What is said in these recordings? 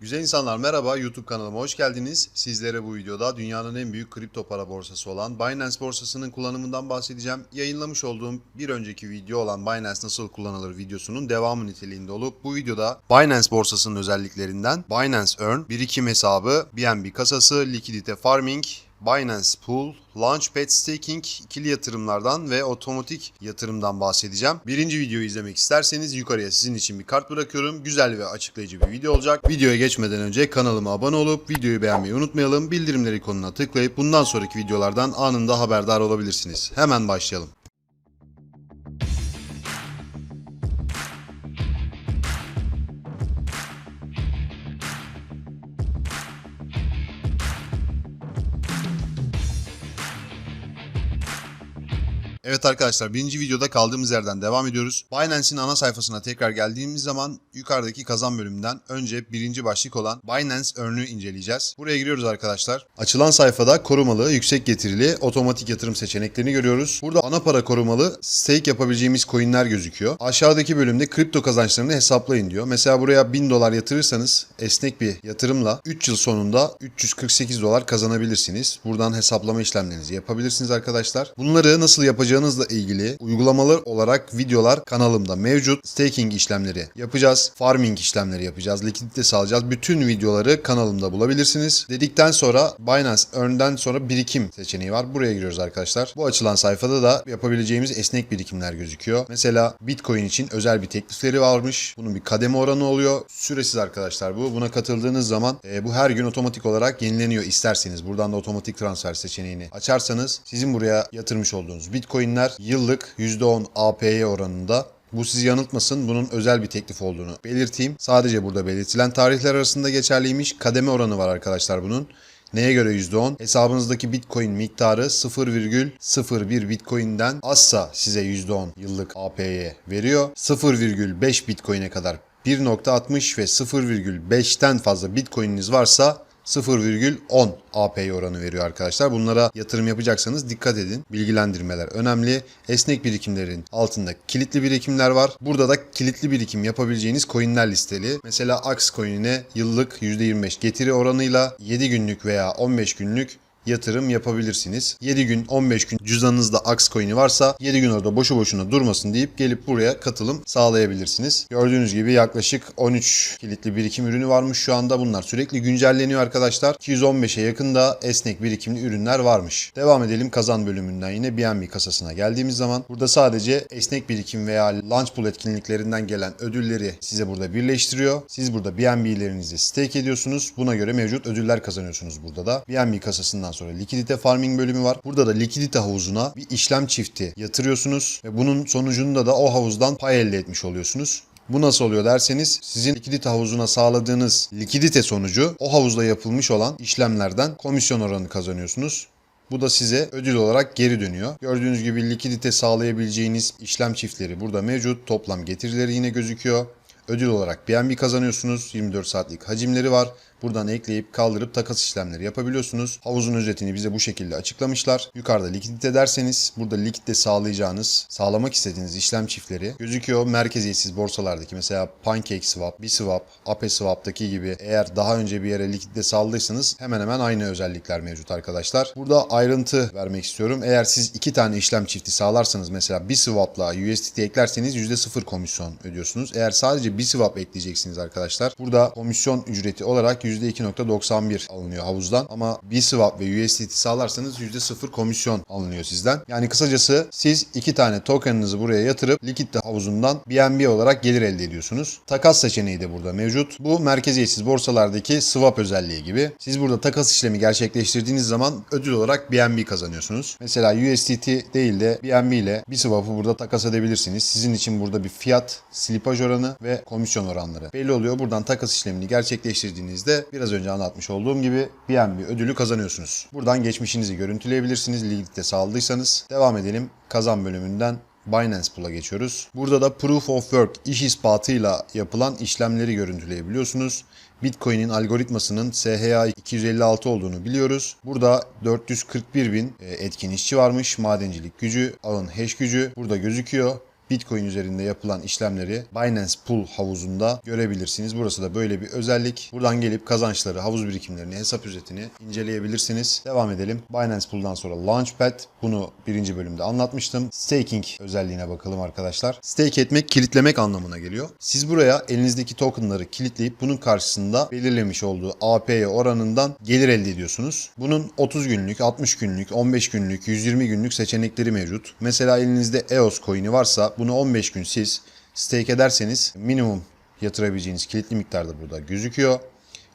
Güzel insanlar merhaba YouTube kanalıma hoş geldiniz. Sizlere bu videoda dünyanın en büyük kripto para borsası olan Binance borsasının kullanımından bahsedeceğim. Yayınlamış olduğum bir önceki video olan Binance nasıl kullanılır videosunun devamı niteliğinde olup bu videoda Binance borsasının özelliklerinden Binance Earn, birikim hesabı, BNB kasası, likidite farming, Binance Pool, Launchpad Staking, ikili yatırımlardan ve otomatik yatırımdan bahsedeceğim. Birinci videoyu izlemek isterseniz yukarıya sizin için bir kart bırakıyorum. Güzel ve açıklayıcı bir video olacak. Videoya geçmeden önce kanalıma abone olup videoyu beğenmeyi unutmayalım. Bildirimleri ikonuna tıklayıp bundan sonraki videolardan anında haberdar olabilirsiniz. Hemen başlayalım. Evet arkadaşlar birinci videoda kaldığımız yerden devam ediyoruz. Binance'in ana sayfasına tekrar geldiğimiz zaman yukarıdaki kazan bölümünden önce birinci başlık olan Binance Earn'ü inceleyeceğiz. Buraya giriyoruz arkadaşlar. Açılan sayfada korumalı, yüksek getirili, otomatik yatırım seçeneklerini görüyoruz. Burada ana para korumalı stake yapabileceğimiz coinler gözüküyor. Aşağıdaki bölümde kripto kazançlarını hesaplayın diyor. Mesela buraya 1000 dolar yatırırsanız esnek bir yatırımla 3 yıl sonunda 348 dolar kazanabilirsiniz. Buradan hesaplama işlemlerinizi yapabilirsiniz arkadaşlar. Bunları nasıl yapacağınızla ilgili uygulamalar olarak videolar kanalımda mevcut. Staking işlemleri yapacağız. Farming işlemleri yapacağız. Likidite sağlayacağız. Bütün videoları kanalımda bulabilirsiniz. Dedikten sonra Binance Earn'den sonra birikim seçeneği var. Buraya giriyoruz arkadaşlar. Bu açılan sayfada da yapabileceğimiz esnek birikimler gözüküyor. Mesela Bitcoin için özel bir teklifleri varmış. Bunun bir kademe oranı oluyor. Süresiz arkadaşlar bu. Buna katıldığınız zaman e, bu her gün otomatik olarak yenileniyor isterseniz. Buradan da otomatik transfer seçeneğini açarsanız sizin buraya yatırmış olduğunuz Bitcoin'ler yıllık %10 APY oranında bu sizi yanıltmasın. Bunun özel bir teklif olduğunu belirteyim. Sadece burada belirtilen tarihler arasında geçerliymiş. Kademe oranı var arkadaşlar bunun. Neye göre %10? Hesabınızdaki Bitcoin miktarı 0,01 Bitcoin'den azsa size %10 yıllık APY veriyor. 0,5 Bitcoin'e kadar 1.60 ve 0,5'ten fazla Bitcoin'iniz varsa 0,10 APY oranı veriyor arkadaşlar. Bunlara yatırım yapacaksanız dikkat edin. Bilgilendirmeler önemli. Esnek birikimlerin altında kilitli birikimler var. Burada da kilitli birikim yapabileceğiniz coinler listeli. Mesela AX coin'ine yıllık %25 getiri oranıyla 7 günlük veya 15 günlük yatırım yapabilirsiniz. 7 gün 15 gün cüzdanınızda AX coin'i varsa 7 gün orada boşu boşuna durmasın deyip gelip buraya katılım sağlayabilirsiniz. Gördüğünüz gibi yaklaşık 13 kilitli birikim ürünü varmış şu anda. Bunlar sürekli güncelleniyor arkadaşlar. 215'e yakında esnek birikimli ürünler varmış. Devam edelim kazan bölümünden yine BNB kasasına geldiğimiz zaman burada sadece esnek birikim veya launch pool etkinliklerinden gelen ödülleri size burada birleştiriyor. Siz burada BNB'lerinizi stake ediyorsunuz. Buna göre mevcut ödüller kazanıyorsunuz burada da. BNB kasasından sonra likidite farming bölümü var. Burada da likidite havuzuna bir işlem çifti yatırıyorsunuz ve bunun sonucunda da o havuzdan pay elde etmiş oluyorsunuz. Bu nasıl oluyor derseniz sizin likidite havuzuna sağladığınız likidite sonucu o havuzda yapılmış olan işlemlerden komisyon oranı kazanıyorsunuz. Bu da size ödül olarak geri dönüyor. Gördüğünüz gibi likidite sağlayabileceğiniz işlem çiftleri burada mevcut. Toplam getirileri yine gözüküyor. Ödül olarak BNB kazanıyorsunuz. 24 saatlik hacimleri var. Buradan ekleyip kaldırıp takas işlemleri yapabiliyorsunuz. Havuzun özetini bize bu şekilde açıklamışlar. Yukarıda likidite derseniz burada likidite sağlayacağınız, sağlamak istediğiniz işlem çiftleri gözüküyor. Merkeziyetsiz borsalardaki mesela PancakeSwap, BSwap, ApeSwap'taki gibi eğer daha önce bir yere likidite sağladıysanız hemen hemen aynı özellikler mevcut arkadaşlar. Burada ayrıntı vermek istiyorum. Eğer siz iki tane işlem çifti sağlarsanız mesela BSwap'la USDT eklerseniz %0 komisyon ödüyorsunuz. Eğer sadece BSwap ekleyeceksiniz arkadaşlar. Burada komisyon ücreti olarak %2.91 alınıyor havuzdan ama BSwap ve USDT sağlarsanız %0 komisyon alınıyor sizden. Yani kısacası siz iki tane tokenınızı buraya yatırıp likidite havuzundan BNB olarak gelir elde ediyorsunuz. Takas seçeneği de burada mevcut. Bu merkeziyetsiz borsalardaki swap özelliği gibi. Siz burada takas işlemi gerçekleştirdiğiniz zaman ödül olarak BNB kazanıyorsunuz. Mesela USDT değil de BNB ile BSwap'ı burada takas edebilirsiniz. Sizin için burada bir fiyat, slipaj oranı ve komisyon oranları belli oluyor. Buradan takas işlemini gerçekleştirdiğinizde biraz önce anlatmış olduğum gibi BNB ödülü kazanıyorsunuz. Buradan geçmişinizi görüntüleyebilirsiniz. Likidite sağladıysanız. Devam edelim. Kazan bölümünden Binance Pool'a geçiyoruz. Burada da Proof of Work iş ispatıyla yapılan işlemleri görüntüleyebiliyorsunuz. Bitcoin'in algoritmasının SHA 256 olduğunu biliyoruz. Burada 441 bin e, etkin işçi varmış. Madencilik gücü, ağın hash gücü burada gözüküyor. Bitcoin üzerinde yapılan işlemleri Binance Pool havuzunda görebilirsiniz. Burası da böyle bir özellik. Buradan gelip kazançları, havuz birikimlerini, hesap ücretini inceleyebilirsiniz. Devam edelim. Binance Pool'dan sonra Launchpad. Bunu birinci bölümde anlatmıştım. Staking özelliğine bakalım arkadaşlar. Stake etmek, kilitlemek anlamına geliyor. Siz buraya elinizdeki tokenları kilitleyip bunun karşısında belirlemiş olduğu APY oranından gelir elde ediyorsunuz. Bunun 30 günlük, 60 günlük, 15 günlük, 120 günlük seçenekleri mevcut. Mesela elinizde EOS coin'i varsa bunu 15 gün siz stake ederseniz minimum yatırabileceğiniz kilitli miktarda burada gözüküyor.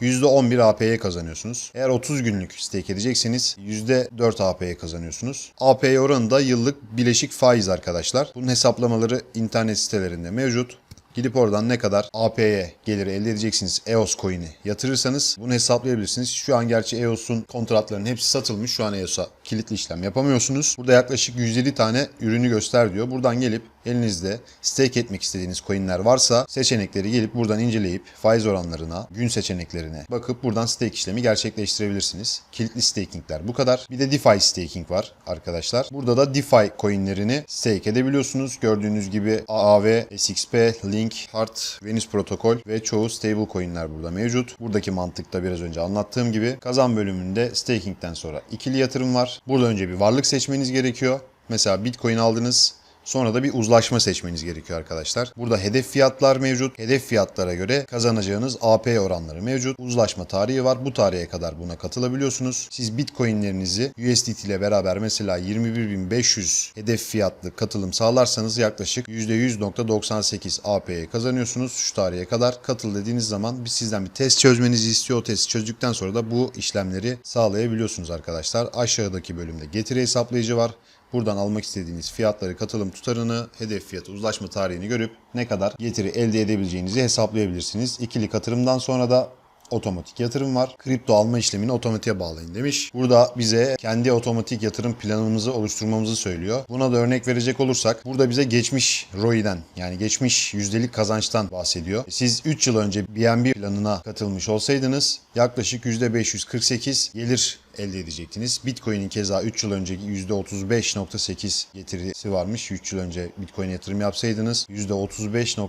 %11 AP'ye kazanıyorsunuz. Eğer 30 günlük stake edecekseniz %4 AP'ye kazanıyorsunuz. AP'ye oranı da yıllık bileşik faiz arkadaşlar. Bunun hesaplamaları internet sitelerinde mevcut. Gidip oradan ne kadar AP'ye geliri elde edeceksiniz EOS coin'i yatırırsanız bunu hesaplayabilirsiniz. Şu an gerçi EOS'un kontratlarının hepsi satılmış. Şu an EOS'a kilitli işlem yapamıyorsunuz. Burada yaklaşık 107 tane ürünü göster diyor. Buradan gelip elinizde stake etmek istediğiniz coin'ler varsa seçenekleri gelip buradan inceleyip faiz oranlarına, gün seçeneklerine bakıp buradan stake işlemi gerçekleştirebilirsiniz. Kilitli stakingler bu kadar. Bir de DeFi staking var arkadaşlar. Burada da DeFi coin'lerini stake edebiliyorsunuz. Gördüğünüz gibi AAV, SXP, Link, Hart, Venus protokol ve çoğu stable coin'ler burada mevcut. Buradaki mantıkta biraz önce anlattığım gibi kazan bölümünde staking'den sonra ikili yatırım var. Burada önce bir varlık seçmeniz gerekiyor. Mesela Bitcoin aldınız. Sonra da bir uzlaşma seçmeniz gerekiyor arkadaşlar. Burada hedef fiyatlar mevcut. Hedef fiyatlara göre kazanacağınız AP oranları mevcut. Uzlaşma tarihi var. Bu tarihe kadar buna katılabiliyorsunuz. Siz Bitcoin'lerinizi USDT ile beraber mesela 21.500 hedef fiyatlı katılım sağlarsanız yaklaşık %100.98 AP'ye kazanıyorsunuz. Şu tarihe kadar katıl dediğiniz zaman biz sizden bir test çözmenizi istiyor. O testi çözdükten sonra da bu işlemleri sağlayabiliyorsunuz arkadaşlar. Aşağıdaki bölümde getiri hesaplayıcı var. Buradan almak istediğiniz fiyatları, katılım tutarını, hedef fiyatı, uzlaşma tarihini görüp ne kadar getiri elde edebileceğinizi hesaplayabilirsiniz. İkili katılımdan sonra da otomatik yatırım var. Kripto alma işlemini otomatiğe bağlayın demiş. Burada bize kendi otomatik yatırım planımızı oluşturmamızı söylüyor. Buna da örnek verecek olursak burada bize geçmiş ROI'den yani geçmiş yüzdelik kazançtan bahsediyor. Siz 3 yıl önce BNB planına katılmış olsaydınız yaklaşık %548 gelir elde edecektiniz. Bitcoin'in keza 3 yıl önceki %35.8 getirisi varmış. 3 yıl önce Bitcoin yatırım yapsaydınız %35.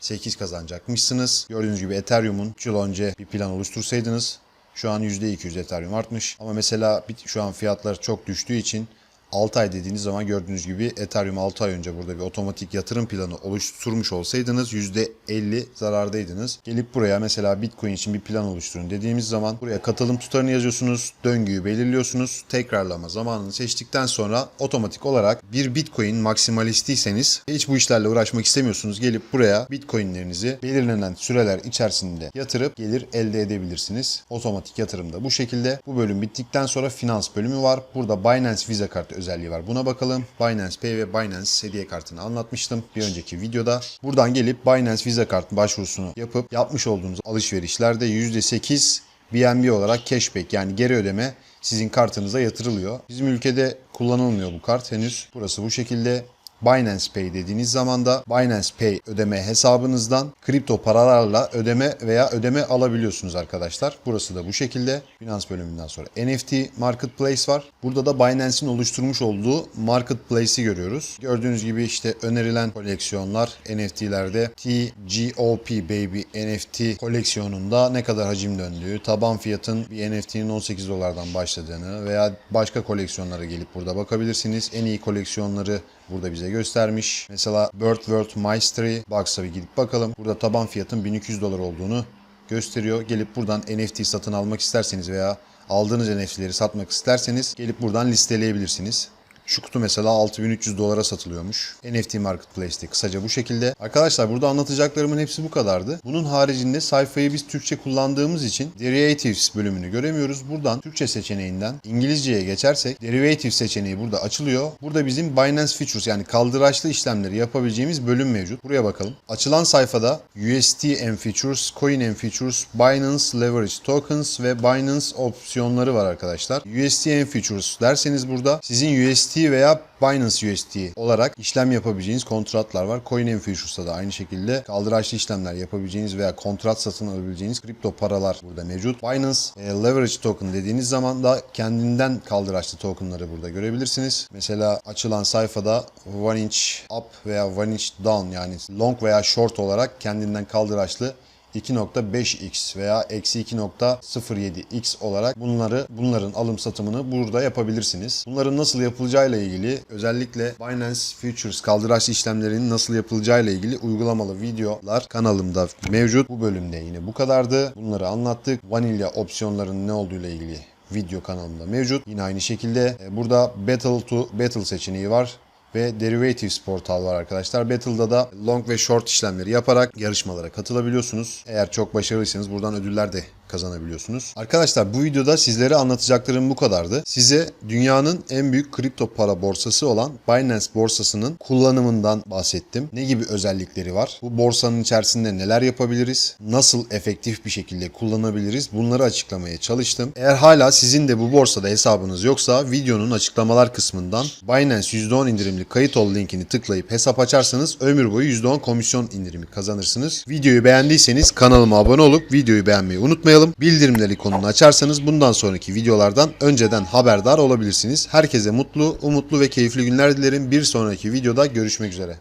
8 kazanacakmışsınız. Gördüğünüz gibi Ethereum'un 3 yıl önce bir plan oluştursaydınız şu an %200 Ethereum artmış. Ama mesela şu an fiyatlar çok düştüğü için 6 ay dediğiniz zaman gördüğünüz gibi Ethereum 6 ay önce burada bir otomatik yatırım planı oluşturmuş olsaydınız %50 zarardaydınız. Gelip buraya mesela Bitcoin için bir plan oluşturun dediğimiz zaman buraya katılım tutarını yazıyorsunuz, döngüyü belirliyorsunuz, tekrarlama zamanını seçtikten sonra otomatik olarak bir Bitcoin maksimalistiyseniz hiç bu işlerle uğraşmak istemiyorsunuz. Gelip buraya Bitcoin'lerinizi belirlenen süreler içerisinde yatırıp gelir elde edebilirsiniz. Otomatik yatırımda bu şekilde. Bu bölüm bittikten sonra finans bölümü var. Burada Binance Visa kartı özelliği var. Buna bakalım. Binance Pay ve Binance hediye kartını anlatmıştım bir önceki videoda. Buradan gelip Binance Visa kart başvurusunu yapıp yapmış olduğunuz alışverişlerde %8 BNB olarak cashback yani geri ödeme sizin kartınıza yatırılıyor. Bizim ülkede kullanılmıyor bu kart henüz. Burası bu şekilde. Binance Pay dediğiniz zaman da Binance Pay ödeme hesabınızdan kripto paralarla ödeme veya ödeme alabiliyorsunuz arkadaşlar. Burası da bu şekilde. Finans bölümünden sonra NFT Marketplace var. Burada da Binance'in oluşturmuş olduğu Marketplace'i görüyoruz. Gördüğünüz gibi işte önerilen koleksiyonlar NFT'lerde TGOP Baby NFT koleksiyonunda ne kadar hacim döndüğü, taban fiyatın bir NFT'nin 18 dolardan başladığını veya başka koleksiyonlara gelip burada bakabilirsiniz. En iyi koleksiyonları burada bize göstermiş. Mesela Bird World Mystery Box'a bir gidip bakalım. Burada taban fiyatın 1200 dolar olduğunu gösteriyor. Gelip buradan NFT satın almak isterseniz veya aldığınız NFT'leri satmak isterseniz gelip buradan listeleyebilirsiniz. Şu kutu mesela 6300 dolara satılıyormuş. NFT Marketplace'te kısaca bu şekilde. Arkadaşlar burada anlatacaklarımın hepsi bu kadardı. Bunun haricinde sayfayı biz Türkçe kullandığımız için Derivatives bölümünü göremiyoruz. Buradan Türkçe seçeneğinden İngilizceye geçersek Derivatives seçeneği burada açılıyor. Burada bizim Binance Futures yani kaldıraçlı işlemleri yapabileceğimiz bölüm mevcut. Buraya bakalım. Açılan sayfada UST and Futures, Coin and Futures, Binance Leverage Tokens ve Binance opsiyonları var arkadaşlar. UST and Futures derseniz burada sizin UST Veya Binance UST olarak işlem yapabileceğiniz kontratlar var. CoinInfusion'da da aynı şekilde kaldıraçlı işlemler yapabileceğiniz veya kontrat satın alabileceğiniz kripto paralar burada mevcut. Binance e, Leverage Token dediğiniz zaman da kendinden kaldıraçlı tokenları burada görebilirsiniz. Mesela açılan sayfada one inch up veya one inch down yani long veya short olarak kendinden kaldıraçlı 2.5x veya eksi 2.07x olarak bunları bunların alım satımını burada yapabilirsiniz. Bunların nasıl yapılacağıyla ilgili özellikle Binance Futures kaldıraçlı işlemlerinin nasıl yapılacağıyla ilgili uygulamalı videolar kanalımda mevcut. Bu bölümde yine bu kadardı. Bunları anlattık. Vanilla opsiyonların ne olduğuyla ilgili video kanalımda mevcut. Yine aynı şekilde e, burada Battle to Battle seçeneği var ve Derivatives portal var arkadaşlar. Battle'da da long ve short işlemleri yaparak yarışmalara katılabiliyorsunuz. Eğer çok başarılıysanız buradan ödüller de kazanabiliyorsunuz. Arkadaşlar bu videoda sizlere anlatacaklarım bu kadardı. Size dünyanın en büyük kripto para borsası olan Binance borsasının kullanımından bahsettim. Ne gibi özellikleri var? Bu borsanın içerisinde neler yapabiliriz? Nasıl efektif bir şekilde kullanabiliriz? Bunları açıklamaya çalıştım. Eğer hala sizin de bu borsada hesabınız yoksa videonun açıklamalar kısmından Binance %10 indirimli kayıt ol linkini tıklayıp hesap açarsanız ömür boyu %10 komisyon indirimi kazanırsınız. Videoyu beğendiyseniz kanalıma abone olup videoyu beğenmeyi unutmayalım. Bildirimler ikonunu açarsanız bundan sonraki videolardan önceden haberdar olabilirsiniz. Herkese mutlu, umutlu ve keyifli günler dilerim. Bir sonraki videoda görüşmek üzere.